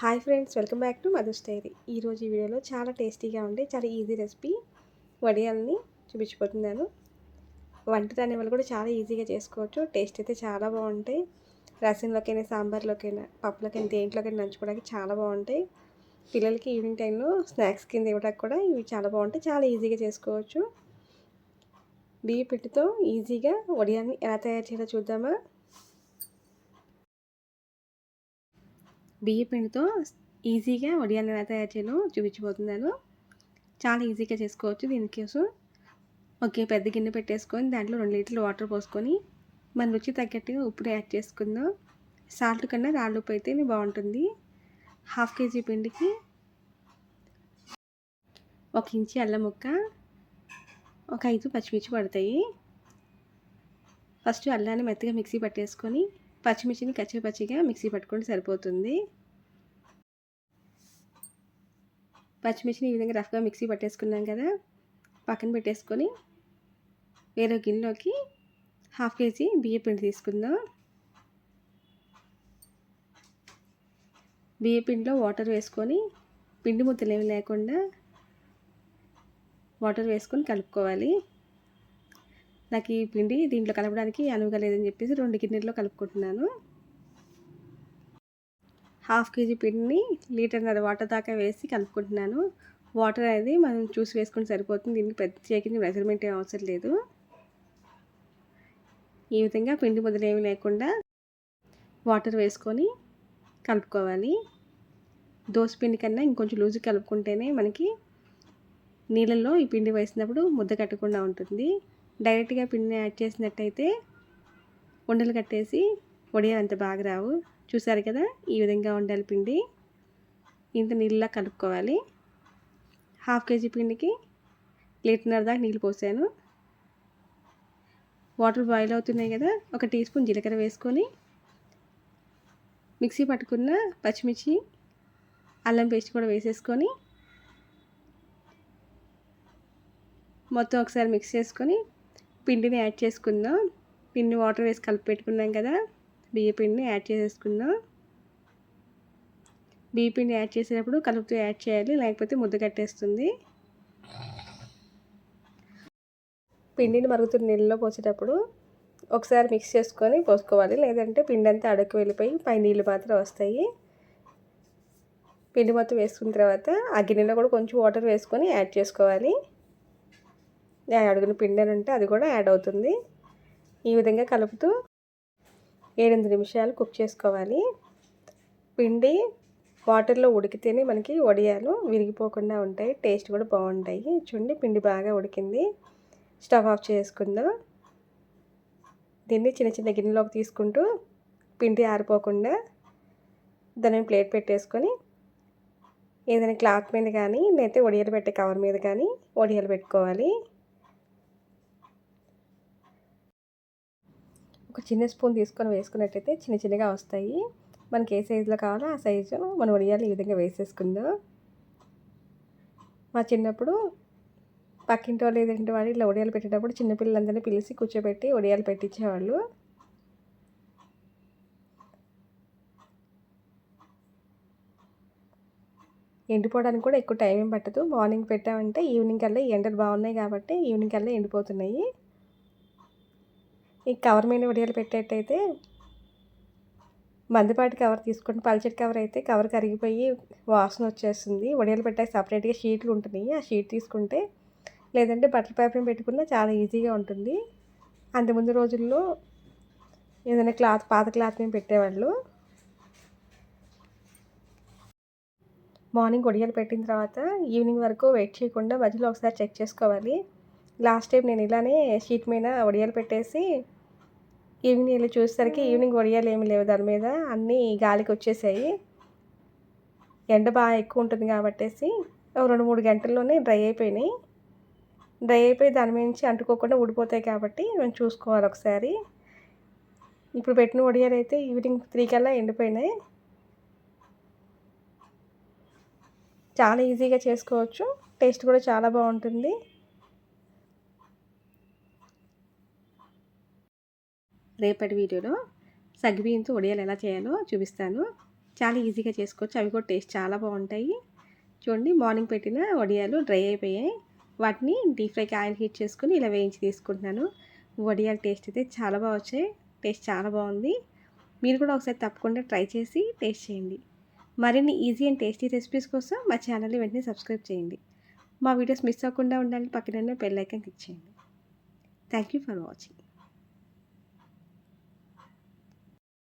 Hi friends welcome back to mother's diary. ఈరోజు ఈ వీడియోలో చాలా టేస్టీగా ఉండే చాలా ఈజీ రెసిపీ వడియాలని చూపించిపోతున్నాను వంట దాని వల్ల కూడా చాలా ఈజీగా చేసుకోవచ్చు టేస్ట్ అయితే చాలా బాగుంటాయి. రసంలోకైనా సాంబార్లోకైనా పప్పులకైనా దేంట్లోకైనా నంచుకోవడానికి చాలా బాగుంటాయి. పిల్లలకి ఈవినింగ్ టైంలో స్నాక్స్ కింద ఇవ్వడానికి కూడా ఇవి చాలా బాగుంటాయి చాలా ఈజీగా చేసుకోవచ్చు. బియ్య పిండితో ఈజీగా వడియాన్ని ఎలా తయారు చేయాలో చూద్దామా? బియ్య పిండితో ఈజీగా వడియాలు ఎలా తయారు చేయాలో చూపించబోతున్నాను. చాలా ఈజీగా చేసుకోవచ్చు దీనికోసం ఒకే పెద్ద గిన్నె పెట్టేసుకొని దాంట్లో రెండు లీటర్లు వాటర్ పోసుకొని మన రుచి తగ్గట్టుగా ఉప్పుడు యాడ్ చేసుకుందాం. సాల్ట్ కన్నా రాళ్ళు ఉప్పు అయితే బాగుంటుంది. హాఫ్ కేజీ పిండికి ఒక ఇంచి అల్లం ముక్క ఒక ఐదు పచ్చిమిర్చి పడతాయి. ఫస్ట్ అల్లాన్ని మెత్తగా మిక్సీ పట్టేసుకొని పచ్చిమిర్చిని కచ్చి పచ్చిగా మిక్సీ పట్టుకుంటే సరిపోతుంది. పచ్చిమిర్చిని ఈ విధంగా రఫ్గా మిక్సీ పట్టేసుకున్నాం కదా పక్కన పెట్టేసుకొని వేరే గిన్నెలోకి హాఫ్ కేజీ బియ్య పిండి తీసుకుందాం. బియ్య పిండిలో వాటర్ వేసుకొని పిండి ముద్దలు ఏమి లేకుండా వాటర్ వేసుకొని కలుపుకోవాలి. నాకు ఈ పిండి దీంట్లో కలపడానికి అనువుగా లేదని చెప్పేసి రెండు గిన్నెల్లో కలుపుకుంటున్నాను. హాఫ్ కేజీ పిండిని లీటర్న్నర వాటర్ దాకా వేసి కలుపుకుంటున్నాను. వాటర్ అనేది మనం చూసి వేసుకుంటే సరిపోతుంది. దీనికి ప్రత్యేకించి మెజర్మెంట్ ఏం అవసరం లేదు. ఈ విధంగా పిండి మొదలేమి లేకుండా వాటర్ వేసుకొని కలుపుకోవాలి. దోశ పిండి కన్నా ఇంకొంచెం లూజు కలుపుకుంటేనే మనకి నీళ్ళల్లో ఈ పిండి వేసినప్పుడు ముద్ద కట్టకుండా ఉంటుంది. డైరెక్ట్గా పిండిని యాడ్ చేసినట్టయితే ఉండలు కట్టేసి వడియాలు అంత బాగా రావు. చూసారు కదా? ఈ విధంగా ఉండాలి పిండి ఇంత నీళ్ళలా కలుపుకోవాలి. హాఫ్ కేజీ పిండికి లీటర్నర దాకా నీళ్ళు పోసాను. వాటర్ బాయిల్ అవుతున్నాయి కదా? ఒక టీ స్పూన్ జీలకర్ర వేసుకొని మిక్సీ పట్టుకున్న పచ్చిమిర్చి అల్లం పేస్ట్ కూడా వేసేసుకొని మొత్తం ఒకసారి మిక్స్ చేసుకొని పిండిని యాడ్ చేసుకుందాం. పిండి వాటర్ వేసి కలిపి పెట్టుకున్నాం కదా బియ్య పిండిని యాడ్ చేసేసుకుందాం. బియ్య పిండి యాడ్ చేసేటప్పుడు కలుపుతూ యాడ్ చేయాలి లేకపోతే ముద్ద కట్టేస్తుంది. పిండిని మరుగుతున్న నీళ్ళలో పోసేటప్పుడు ఒకసారి మిక్స్ చేసుకొని పోసుకోవాలి. లేదంటే పిండి అంతా అడుగు వెళ్ళిపోయి పై నీళ్ళు మాత్రం వస్తాయి. పిండి మొత్తం వేసుకున్న తర్వాత ఆ గిన్నెలో కూడా కొంచెం వాటర్ వేసుకొని యాడ్ చేసుకోవాలి. అడుగున పిండి అని ఉంటే అది కూడా యాడ్ అవుతుంది. ఈ విధంగా కలుపుతూ ఏడెనిమిది నిమిషాలు కుక్ చేసుకోవాలి. పిండి వాటర్లో ఉడికితేనే మనకి వడియాలు విరిగిపోకుండా ఉంటాయి. టేస్ట్ కూడా బాగుంటాయి. చూడండి పిండి బాగా ఉడికింది. స్టవ్ ఆఫ్ చేసుకుందాం. దీన్ని చిన్న చిన్న గిన్నెలోకి తీసుకుంటూ పిండి ఆరిపోకుండా దాన్ని ప్లేట్ పెట్టేసుకొని ఏదైనా క్లాత్ మీద కానీ నేనైతే వడియాలు పెట్టే కవర్ మీద కానీ వడియాలు పెట్టుకోవాలి. ఒక చిన్న స్పూన్ తీసుకొని వేసుకున్నట్టయితే చిన్న చిన్నగా వస్తాయి. మనకి ఏ సైజులో కావాలో ఆ సైజు మనం వడియాలు ఈ విధంగా వేసేసుకుందాం. మా చిన్నప్పుడు పక్కింటి వాళ్ళు ఏదంటే వాళ్ళు ఇలా వడియాలు పెట్టేటప్పుడు చిన్నపిల్లలందరినీ పిలిచి కూర్చోబెట్టి వడియాలు పెట్టించేవాళ్ళు. ఎండిపోవడానికి కూడా ఎక్కువ టైం ఏం పట్టదు. మార్నింగ్ పెట్టామంటే ఈవినింగ్ కల్లా ఎండలు బాగున్నాయి కాబట్టి ఈవినింగ్ కల్లా ఎండిపోతున్నాయి. ఈ కవర్ మీద వడియాలు పెట్టేటైతే మందుపాటి కవర్ తీసుకుంటే పల్చటి కవర్ అయితే కవర్ కరిగిపోయి వాసన వచ్చేస్తుంది. వడియాలు పెట్టాక సపరేట్గా షీట్లు ఉంటున్నాయి. ఆ షీట్ తీసుకుంటే లేదంటే బట్టల పేపర్ పెట్టుకున్నా చాలా ఈజీగా ఉంటుంది. అంతకుముందు రోజుల్లో ఏదైనా క్లాత్ పాత క్లాత్ మేము పెట్టేవాళ్ళు. మార్నింగ్ వడియాలు పెట్టిన తర్వాత ఈవినింగ్ వరకు వెయిట్ చేయకుండా మధ్యలో ఒకసారి చెక్ చేసుకోవాలి. లాస్ట్ టైం నేను ఇలానే షీట్ మీద వడియాలు పెట్టేసి ఈవినింగ్ వెళ్ళి చూసేసరికి ఈవినింగ్ వడియాలు ఏమి లేవు. దాని మీద అన్నీ గాలికి వచ్చేసాయి. ఎండ బాగా ఎక్కువ ఉంటుంది కాబట్టేసి రెండు మూడు గంటల్లోనే డ్రై అయిపోయినాయి. డ్రై అయిపోయి దాని నుంచి అంటుకోకుండా ఊడిపోతాయి కాబట్టి మేము చూసుకోవాలి ఒకసారి. ఇప్పుడు పెట్టిన వడియాలు అయితే ఈవినింగ్ త్రీ కల్లా ఎండిపోయినాయి. చాలా ఈజీగా చేసుకోవచ్చు. టేస్ట్ కూడా చాలా బాగుంటుంది. రేపటి వీడియోలో సగ్గుబియ్యంతో వడియాలు ఎలా చేయాలో చూపిస్తాను. చాలా ఈజీగా చేసుకోవచ్చు. అవి కూడా టేస్ట్ చాలా బాగుంటాయి. చూడండి మార్నింగ్ పెట్టిన వడియాలు డ్రై అయిపోయాయి. వాటిని డీప్ ఫ్రైకి ఆయిల్ హీట్ చేసుకుని ఇలా వేయించి తీసుకుంటున్నాను. వడియాల టేస్ట్ అయితే చాలా బాగా వచ్చాయి. టేస్ట్ చాలా బాగుంది. మీరు కూడా ఒకసారి తప్పకుండా ట్రై చేసి టేస్ట్ చేయండి. మరిన్ని ఈజీ అండ్ టేస్టీ రెసిపీస్ కోసం మా ఛానల్ని వెంటనే సబ్స్క్రైబ్ చేయండి. మా వీడియోస్ మిస్ అవ్వకుండా ఉండాలని పక్కన బెల్ ఐకాన్ క్లిక్ చేయండి. Thank you for watching.